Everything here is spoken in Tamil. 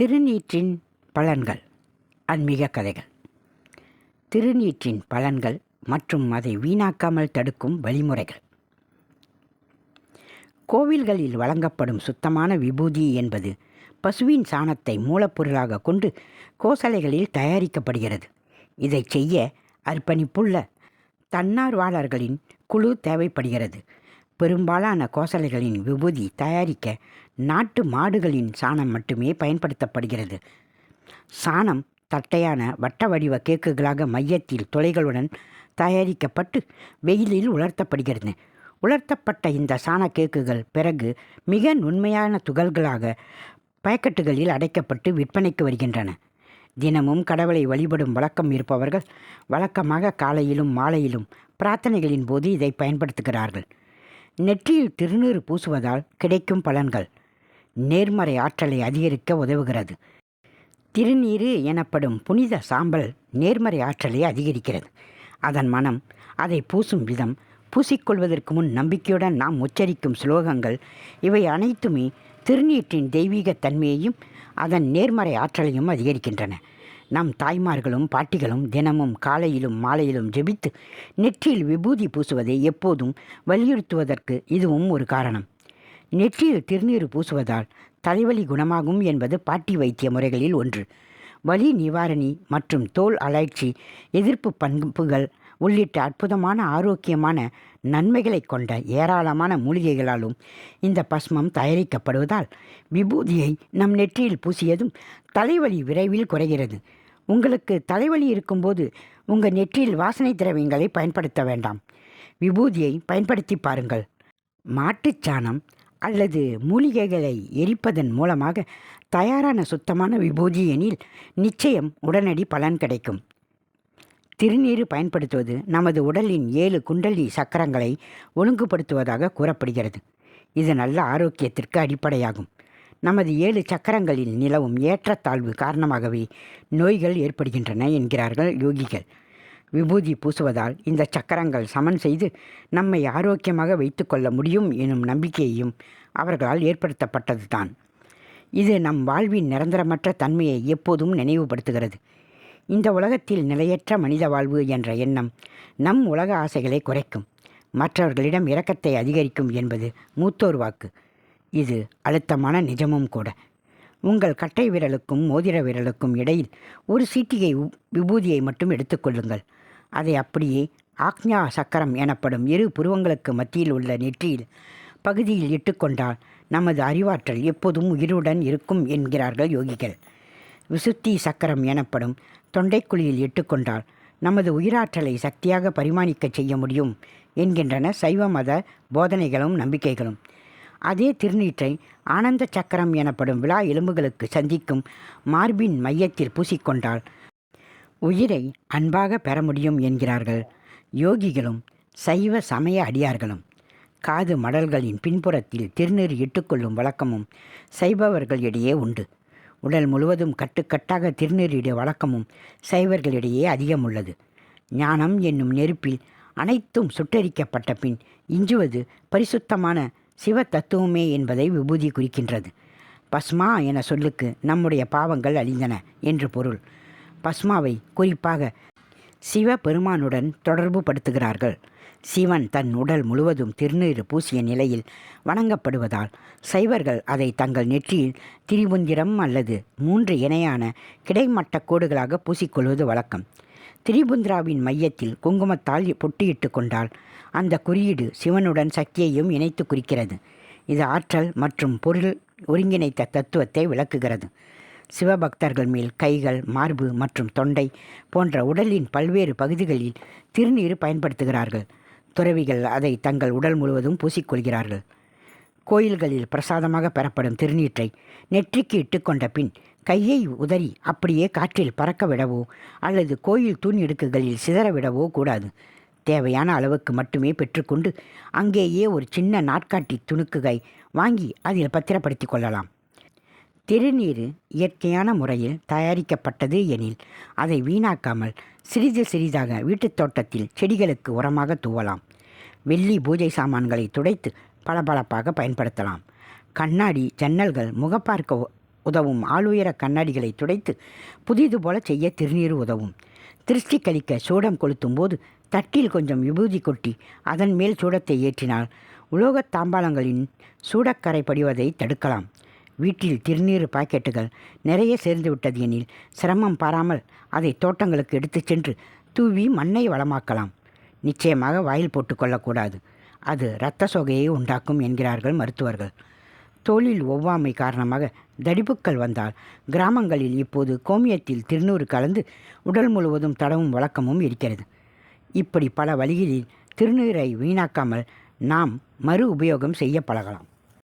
திருநீற்றின் பலன்கள். ஆன்மீக கதைகள். திருநீற்றின் பலன்கள் மற்றும் அதை வீணாக்காமல் தடுக்கும் வழிமுறைகள். கோவில்களில் வழங்கப்படும் சுத்தமான விபூதி என்பது பசுவின் சாணத்தை மூலப்பொருளாக கொண்டு கோசலைகளில் தயாரிக்கப்படுகிறது. இதை செய்ய அர்ப்பணிப்புள்ள தன்னார்வலர்களின் குழு தேவைப்படுகிறது. பெரும்பாலான கோசலைகளின் விபூதி தயாரிக்க நாட்டு மாடுகளின் சாணம் மட்டுமே பயன்படுத்தப்படுகிறது. சாணம் தட்டையான வட்ட வடிவ கேக்குகளாக மையத்தில் துளைகளுடன் தயாரிக்கப்பட்டு வெயிலில் உலர்த்தப்படுகிறது. உலர்த்தப்பட்ட இந்த சாண கேக்குகள் பிறகு மிக நுண்மையான துகள்களாக பாக்கெட்டுகளில் அடைக்கப்பட்டு விற்பனைக்கு வருகின்றன. தினமும் கடவுளை வழிபடும் வழக்கம் இருப்பவர்கள் வழக்கமாக காலையிலும் மாலையிலும் பிரார்த்தனைகளின் போது இதை பயன்படுத்துகிறார்கள். நெற்றியில் திருநீறு பூசுவதால் கிடைக்கும் பலன்கள். நேர்மறை ஆற்றலை அதிகரிக்க உதவுகிறது. திருநீர் எனப்படும் புனித சாம்பல் நேர்மறை ஆற்றலை அதிகரிக்கிறது. அதன் மனம் அதை பூசும் விதம் பூசிக்கொள்வதற்கு முன் நம்பிக்கையுடன் நாம் உச்சரிக்கும் ஸ்லோகங்கள் இவை அனைத்துமே திருநீற்றின் தெய்வீக தன்மையையும் அதன் நேர்மறை ஆற்றலையும் அதிகரிக்கின்றன. நம் தாய்மார்களும் பாட்டிகளும் தினமும் காலையிலும் மாலையிலும் ஜெபித்து நெற்றியில் விபூதி பூசுவதை எப்போதும் வலியுறுத்துவதற்கு இதுவும் ஒரு காரணம். நெற்றியில் திருநீறு பூசுவதால் தலைவலி குணமாகும் என்பது பாட்டி வைத்திய முறைகளில் ஒன்று. வலி நிவாரணி மற்றும் தோல் அலர்ச்சி எதிர்ப்பு பண்புகள் உள்ளிட்ட அற்புதமான ஆரோக்கியமான நன்மைகளை கொண்ட ஏராளமான மூலிகைகளாலும் இந்த பஸ்மம் தயாரிக்கப்படுவதால் விபூதியை நம் நெற்றியில் பூசியதும் தலைவலி விரைவில் குறைகிறது. உங்களுக்கு தலைவலி இருக்கும்போது உங்கள் நெற்றியில் வாசனை திரவியங்களை பயன்படுத்த வேண்டாம். விபூதியை பயன்படுத்தி பாருங்கள். மாட்டுச் சாணம் அல்லது மூலிகைகளை எரிப்பதன் மூலமாக தயாரான சுத்தமான விபூதி எனில் நிச்சயம் உடனடி பலன் கிடைக்கும். திருநீர் பயன்படுத்துவது நமது உடலின் ஏழு குண்டலி சக்கரங்களை ஒழுங்குபடுத்துவதாக கூறப்படுகிறது. இது நல்ல ஆரோக்கியத்திற்கு அடிப்படையாகும். நமது ஏழு சக்கரங்களில் நிலவும் ஏற்றத்தாழ்வு காரணமாகவே நோய்கள் ஏற்படுகின்றன என்கிறார்கள் யோகிகள். விபூதி பூசுவதால் இந்த சக்கரங்கள் சமன் செய்து நம்மை ஆரோக்கியமாக வைத்துக்கொள்ள முடியும் எனும் நம்பிக்கையையும் அவர்களால் ஏற்படுத்தப்பட்டது தான் இது நம் வாழ்வின் நிரந்தரமற்ற தன்மையை எப்போதும் நினைவுபடுத்துகிறது. இந்த உலகத்தில் நிலையற்ற மனித வாழ்வு என்ற எண்ணம் நம் உலக ஆசைகளை குறைக்கும். மற்றவர்களிடம் இரக்கத்தை அதிகரிக்கும் என்பது மூத்தோர் வாக்கு. இது அழுத்தமான நிஜமும் கூட. உங்கள் கட்டை விரலுக்கும் மோதிர விரலுக்கும் இடையில் ஒரு சீட்டிகை விபூதியை மட்டும் எடுத்துக்கொள்ளுங்கள் அதை அப்படியே ஆக்ஞா சக்கரம் எனப்படும் இரு புருவங்களுக்கு மத்தியில் உள்ள நெற்றியில் பகுதியில் இட்டுக்கொண்டால் நமது அறிவாற்றல் எப்போதும் உயிருடன் இருக்கும் என்கிறார்கள் யோகிகள். விசுத்தி சக்கரம் எனப்படும் தொண்டைக்குழியில் இட்டுக்கொண்டால் நமது உயிராற்றலை சக்தியாக பரிமாணிக்கச் செய்ய முடியும் என்கின்றன சைவ மத போதனைகளும் நம்பிக்கைகளும். அதே திருநீற்றை ஆனந்த சக்கரம் எனப்படும் விழா எலும்புகளுக்கு சந்திக்கும் மார்பின் மையத்தில் பூசிக்கொண்டால் உயிரை அன்பாக பெற முடியும் என்கிறார்கள். யோகிகளும் சைவ சமய அடியார்களும். காது மடல்களின் பின்புறத்தில் திருநீர் இட்டுக்கொள்ளும் வழக்கமும் சைபவர்களிடையே உண்டு. உடல் முழுவதும் கட்டுக்கட்டாக திருநீரிட வழக்கமும் சைவர்களிடையே அதிகம் உள்ளது. ஞானம் என்னும் நெருப்பில் அனைத்தும் சுட்டரிக்கப்பட்ட பின் இஞ்சுவது பரிசுத்தமான சிவ தத்துவமே என்பதை விபூதி குறிக்கின்றது. பஸ்மா என சொல்லுக்கு நம்முடைய பாவங்கள் அழிந்தன என்று பொருள். பஸ்மாவை குறிப்பாக சிவ பெருமானுடன் தொடர்பு படுத்துகிறார்கள். சிவன் தன் உடல் முழுவதும் திருநீறு பூசிய நிலையில் வணங்கப்படுவதால் சைவர்கள் அதை தங்கள் நெற்றியில் திரிபுந்திரம் அல்லது மூன்று இணையான கிடைமட்ட கோடுகளாக பூசிக்கொள்வது வழக்கம். திரிபுந்திராவின் மையத்தில் குங்குமத்தால் பொட்டியிட்டு கொண்டால் அந்த குறியீடு சிவனுடன் சக்தியையும் இணைத்து குறிக்கிறது. இது ஆற்றல் மற்றும் பொருள் ஒருங்கிணைத்த தத்துவத்தை விளக்குகிறது. சிவபக்தர்கள் மேல் கைகள் மார்பு மற்றும் தொண்டை போன்ற உடலின் பல்வேறு பகுதிகளில் திருநீர் பயன்படுத்துகிறார்கள். துறவிகள் அதை தங்கள் உடல் முழுவதும் பூசிக்கொள்கிறார்கள். கோயில்களில் பிரசாதமாக பெறப்படும் திருநீற்றை நெற்றிக்கு இட்டுக்கொண்ட பின் கையை உதறி அப்படியே காற்றில் பறக்க விடவோ அல்லது கோயில் தூண் இடுக்குகளில் சிதற விடவோ கூடாது. தேவையான அளவுக்கு மட்டுமே பெற்றுக்கொண்டு அங்கேயே ஒரு சின்ன நாட்காட்டி துணுக்குகை வாங்கி அதில் பத்திரப்படுத்தி கொள்ளலாம். திருநீர் இயற்கையான முறையில் தயாரிக்கப்பட்டது எனில் அதை வீணாக்காமல் சிறிது சிறிதாக வீட்டுத் தோட்டத்தில் செடிகளுக்கு உரமாக தூவலாம். வெள்ளி பூஜை சாமான்களை துடைத்து பளபளப்பாக பயன்படுத்தலாம். கண்ணாடி ஜன்னல்கள் முகப்பார்க்க உதவும் ஆளுயர கண்ணாடிகளை துடைத்து புதிது போல செய்ய திருநீர் உதவும். திருஷ்டி கழிக்க சூடம் கொளுத்தும் போது தட்டில் கொஞ்சம் விபூதி கொட்டி அதன் மேல் சூடத்தை ஏற்றினால் உலோகத் தாம்பாளங்களின் சூடக்கரை படிவதை தடுக்கலாம். வீட்டில் திருநீர் பாக்கெட்டுகள் நிறைய சேர்ந்து விட்டது எனில் சிரமம் பாராமல் அதை தோட்டங்களுக்கு எடுத்துச் சென்று தூவி மண்ணை வளமாக்கலாம். நிச்சயமாக வாயில் போட்டுக்கொள்ளக்கூடாது அது இரத்த சோகையை உண்டாக்கும் என்கிறார்கள் மருத்துவர்கள். தோலில் ஒவ்வாமை காரணமாக தடிப்புக்கள் வந்தால் கிராமங்களில் இப்போது கோமியத்தில் திருநூறு கலந்து உடல் முழுவதும் தடவும் வழக்கமும் இருக்கிறது. இப்படி பல வழிகளில் திருநீரை வீணாக்காமல் நாம் மறு உபயோகம் செய்ய பழகலாம்.